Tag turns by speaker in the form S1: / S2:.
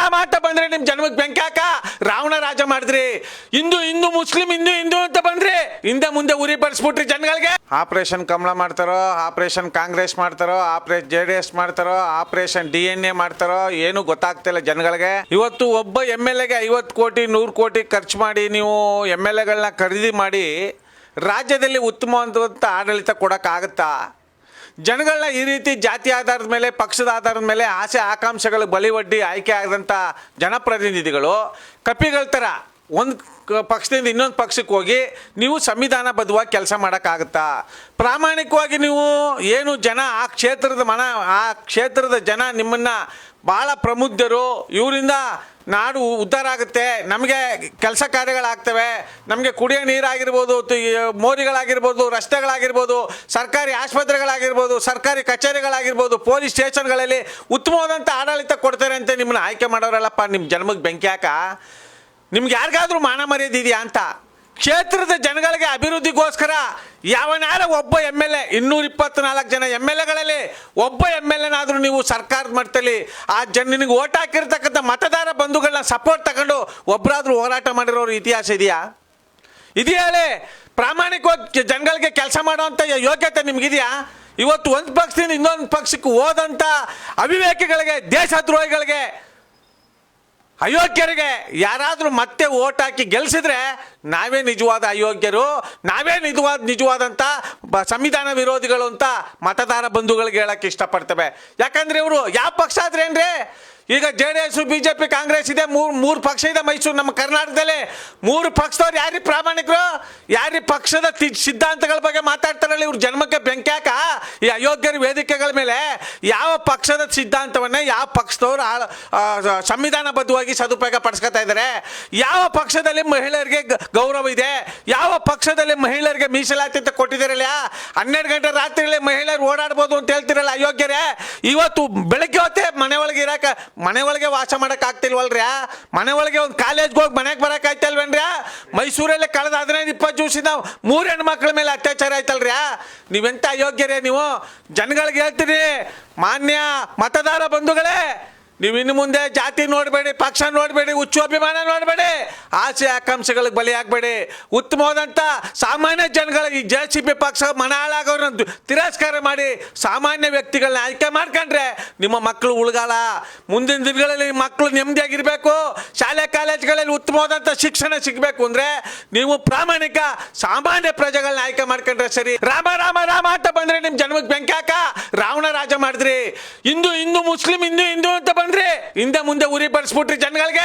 S1: ರಾಮ ಅಂತ ಬಂದ್ರೆ ನಿಮ್ ಜನ್ಮಕ್ಕೆ ಬೆಂಕಿ ಹಾಕ? ರಾವಣ ರಾಜ ಮಾಡಿದ್ರಿ? ಹಿಂದೂ ಹಿಂದೂ, ಮುಸ್ಲಿಂ, ಹಿಂದೂ ಹಿಂದೂ ಅಂತ ಬಂದ್ರಿ? ಹಿಂದೆ ಮುಂದೆ ಉರಿ ಬರ್ಸ್ಬಿಟ್ರಿ ಜನಗಳಿಗೆ. ಆಪರೇಷನ್ ಕಮಲ ಮಾಡ್ತಾರೋ, ಆಪರೇಷನ್ ಕಾಂಗ್ರೆಸ್ ಮಾಡ್ತಾರೋ, ಆಪರೇಷನ್ ಜೆ ಡಿ ಎಸ್ ಮಾಡ್ತಾರೋ, ಆಪರೇಷನ್ ಡಿ ಎನ್ ಎ ಮಾಡ್ತಾರೋ, ಏನು ಗೊತ್ತಾಗ್ತಿಲ್ಲ ಜನಗಳಿಗೆ. ಇವತ್ತು ಒಬ್ಬ ಎಂ ಎಲ್ ಎಗೆ ಐವತ್ತು ಕೋಟಿ, ನೂರು ಕೋಟಿ ಖರ್ಚು ಮಾಡಿ ನೀವು ಎಂ ಎಲ್ ಎಗಳನ್ನ ಖರೀದಿ ಮಾಡಿ ರಾಜ್ಯದಲ್ಲಿ ಉತ್ತಮವಾದಂಥ ಆಡಳಿತ ಕೊಡೋಕ್ಕಾಗತ್ತಾ? ಜನಗಳನ್ನ ಈ ರೀತಿ ಜಾತಿ ಆಧಾರದ ಮೇಲೆ, ಪಕ್ಷದ ಆಧಾರದ ಮೇಲೆ ಆಸೆ ಆಕಾಂಕ್ಷೆಗಳು ಬಲಿವಡ್ಡಿ ಆಯ್ಕೆ ಆದಂಥ ಜನಪ್ರತಿನಿಧಿಗಳು ಕಪಿಗಳ ಥರ ಒಂದು ಪಕ್ಷದಿಂದ ಇನ್ನೊಂದು ಪಕ್ಷಕ್ಕೆ ಹೋಗಿ ನೀವು ಸಂವಿಧಾನಬದ್ಧವಾಗಿ ಕೆಲಸ ಮಾಡೋಕ್ಕಾಗುತ್ತಾ? ಪ್ರಾಮಾಣಿಕವಾಗಿ ನೀವು ಏನು ಜನ ಆ ಕ್ಷೇತ್ರದ ಮನ, ಆ ಕ್ಷೇತ್ರದ ಜನ ನಿಮ್ಮನ್ನು ಭಾಳ ಪ್ರಮುಖರು ಇವರಿಂದ ನಾಡು ಉದ್ಧಾರ ಆಗುತ್ತೆ. ನಮಗೆ ಕೆಲಸ ಕಾರ್ಯಗಳಾಗ್ತವೆ. ನಮಗೆ ಕುಡಿಯೋ ನೀರಾಗಿರ್ಬೋದು ಮೋರಿಗಳಾಗಿರ್ಬೋದು, ರಸ್ತೆಗಳಾಗಿರ್ಬೋದು, ಸರ್ಕಾರಿ ಆಸ್ಪತ್ರೆಗಳಾಗಿರ್ಬೋದು, ಸರ್ಕಾರಿ ಕಚೇರಿಗಳಾಗಿರ್ಬೋದು, ಪೊಲೀಸ್ ಸ್ಟೇಷನ್ಗಳಲ್ಲಿ ಉತ್ತಮವಾದಂಥ ಆಡಳಿತ ಕೊಡ್ತಾರೆ ಅಂತ ನಿಮ್ಮನ್ನ ಆಯ್ಕೆ ಮಾಡೋರಲ್ಲಪ್ಪ, ನಿಮ್ಮ ಜನ್ಮಕ್ಕೆ ಬೆಂಕಿ ಹಾಕ. ನಿಮ್ಗೆ ಯಾರಿಗಾದ್ರೂ ಮಾನ ಮರ್ಯಾದೆ ಇದೆಯಾ ಅಂತ? ಕ್ಷೇತ್ರದ ಜನಗಳಿಗೆ ಅಭಿವೃದ್ಧಿಗೋಸ್ಕರ ಯಾವನಾರ ಒಬ್ಬ ಎಂ ಎಲ್ ಎ, ಇನ್ನೂರ ಇಪ್ಪತ್ನಾಲ್ಕು ಜನ ಎಂ ಎಲ್ ಎಗಳಲ್ಲಿ ಒಬ್ಬ ಎಂ ಎಲ್ ಎನಾದರೂ ನೀವು ಸರ್ಕಾರದ ಮಟ್ಟದಲ್ಲಿ ಆ ಜನ ನಿನಗೆ ಓಟ್ ಹಾಕಿರ್ತಕ್ಕಂಥ ಮತದಾರ ಬಂಧುಗಳನ್ನ ಸಪೋರ್ಟ್ ತಗೊಂಡು ಒಬ್ಬರಾದರೂ ಹೋರಾಟ ಮಾಡಿರೋರು ಇತಿಹಾಸ ಇದೆಯಾ? ಇದೆಯಾಳೆ ಪ್ರಾಮಾಣಿಕವಾಗಿ ಜನಗಳಿಗೆ ಕೆಲಸ ಮಾಡುವಂಥ ಯೋಗ್ಯತೆ ನಿಮಗಿದೆಯಾ? ಇವತ್ತು ಒಂದು ಪಕ್ಷದಿಂದ ಇನ್ನೊಂದು ಪಕ್ಷಕ್ಕೆ ಹೋದಂಥ ಅವಿವೇಕಿಗಳಿಗೆ, ದೇಶದ್ರೋಹಿಗಳಿಗೆ ಅಯೋಗ್ಯರಿಗೆ ಯಾರಾದರೂ ಮತ್ತೆ ಓಟ್ ಹಾಕಿ ಗೆಲ್ಲಿಸಿದ್ರೆ ನಾವೇ ನಿಜವಾದ ಅಯೋಗ್ಯರು, ನಾವೇ ನಿಜವಾದ ನಿಜವಾದಂಥ ಸಂವಿಧಾನ ವಿರೋಧಿಗಳು ಅಂತ ಮತದಾರ ಬಂಧುಗಳಿಗೆ ಹೇಳಕ್ಕೆ ಇಷ್ಟಪಡ್ತೇವೆ. ಯಾಕಂದ್ರೆ ಇವರು, ಯಾವ ಪಕ್ಷ ಆದ್ರೇನ್ರಿ? ಈಗ J D S, B J P, Congress ಇದೆ. ಮೂರು ಮೂರು ಪಕ್ಷ ಇದೆ ಮೈಸೂರು, ನಮ್ಮ ಕರ್ನಾಟಕದಲ್ಲಿ. ಮೂರು ಪಕ್ಷದವ್ರು ಯಾರಿ ಪ್ರಾಮಾಣಿಕರು? ಯಾರಿ ಪಕ್ಷದ ಸಿದ್ಧಾಂತಗಳ ಬಗ್ಗೆ ಮಾತಾಡ್ತಾರಲ್ಲ ಇವ್ರ? ಜನ್ಮಕ್ಕೆ ಬೆಂಕಿ ಹಾಕ? ಈ ಅಯೋಗ್ಯರ ವೇದಿಕೆಗಳ ಮೇಲೆ ಯಾವ ಪಕ್ಷದ ಸಿದ್ಧಾಂತವನ್ನ ಯಾವ ಪಕ್ಷದವ್ರು ಸಂವಿಧಾನಬದ್ಧವಾಗಿ ಸದುಪಯೋಗ ಪಡಿಸ್ಕೊತಾ ಇದ್ದಾರೆ ಯಾವ ಪಕ್ಷದಲ್ಲಿ ಮಹಿಳೆಯರಿಗೆ ಗೌರವ ಇದೆ? ಯಾವ ಪಕ್ಷದಲ್ಲಿ ಮಹಿಳೆಯರಿಗೆ ಮೀಸಲಾತಿ ಅಂತ ಕೊಟ್ಟಿದ್ದೀರಲ್ಲ? ಹನ್ನೆರಡು ಗಂಟೆ ರಾತ್ರಿಯಲ್ಲಿ ಮಹಿಳೆಯರು ಓಡಾಡ್ಬೋದು ಅಂತ ಹೇಳ್ತಿರಲ್ಲ ಅಯೋಗ್ಯರೇ? ಇವತ್ತು ಬೆಳಗ್ಗೆ ಹೊತ್ತೇ ಮನೆ ಒಳಗೆ ಇರಾಕ ಮನೆ ಒಳಗೆ ವಾಸ ಮಾಡಕ್ ಆಗ್ತಿಲ್ವಲ್ರಿ ಮನೆ ಒಳಗೆ ಒಂದು ಕಾಲೇಜ್ಗೆ ಹೋಗಿ ಮನೆಗೆ ಬರಕ್ ಆಯ್ತಲ್ವೇನ್ರಿ ಮೈಸೂರಲ್ಲಿ ಕಳೆದ ಹದಿನೈದು, ಇಪ್ಪತ್ತು ದಿವಸದಿಂದ ಮೂರು ಹೆಣ್ಣು ಮಕ್ಕಳ ಮೇಲೆ ಅತ್ಯಾಚಾರ ಆಯ್ತಲ್ರಿ ನೀವೆಂತ ಅಯೋಗ್ಯರೇ ನೀವು? ಜನಗಳಿಗೆ ಹೇಳ್ತೀರಿ ಮಾನ್ಯ ಮತದಾರ ಬಂಧುಗಳೇ ನೀವು ಇನ್ನು ಮುಂದೆ ಜಾತಿ ನೋಡಬೇಡಿ, ಪಕ್ಷ ನೋಡಬೇಡಿ, ಹುಚ್ಚು ಅಭಿಮಾನ ನೋಡಬೇಡಿ, ಆಸೆ ಆಕಾಂಕ್ಷೆಗಳಿಗೆ ಬಲಿ ಆಗಬೇಡಿ. ಉತ್ತಮವಾದಂಥ ಸಾಮಾನ್ಯ ಜನಗಳ ಈ ಜೆ ಸಿ ಪಿ ಪಕ್ಷ ಮನ ಹಾಳಾಗೋರನ್ನ ತಿರಸ್ಕಾರ ಮಾಡಿ ಸಾಮಾನ್ಯ ವ್ಯಕ್ತಿಗಳನ್ನ ಆಯ್ಕೆ ಮಾಡ್ಕೊಂಡ್ರೆ ನಿಮ್ಮ ಮಕ್ಕಳು ಉಳ್ಗಾಲ. ಮುಂದಿನ ದಿನಗಳಲ್ಲಿ ಮಕ್ಕಳು ನೆಮ್ಮದಿಯಾಗಿರಬೇಕು. ಶಾಲೆ, ಕಾಲೇಜುಗಳಲ್ಲಿ ಉತ್ತಮವಾದಂಥ ಶಿಕ್ಷಣ ಸಿಗಬೇಕು ಅಂದರೆ ನೀವು ಪ್ರಾಮಾಣಿಕ ಸಾಮಾನ್ಯ ಪ್ರಜೆಗಳನ್ನ ಆಯ್ಕೆ ಮಾಡ್ಕೊಂಡ್ರೆ ಸರಿ. ರಾಮ ರಾಮ ರಾಮ ಅಂತ ಬಂದರೆ ನಿಮ್ಮ ಜನ್ಮಕ್ಕೆ ಬೆಂಕಿ ಹಾಕ. ರಾವಣ ರಾಜ ಮಾಡಿದ್ರಿ. ಹಿಂದೂ ಹಿಂದೂ, ಮುಸ್ಲಿಂ, ಹಿಂದೂ ಹಿಂದೂ ಅಂತ ಬಂದ್ರಿ ಹಿಂದೆ ಮುಂದೆ ಉರಿ ಬರ್ಸ್ಬಿಟ್ರಿ ಜನಗಳಿಗೆ.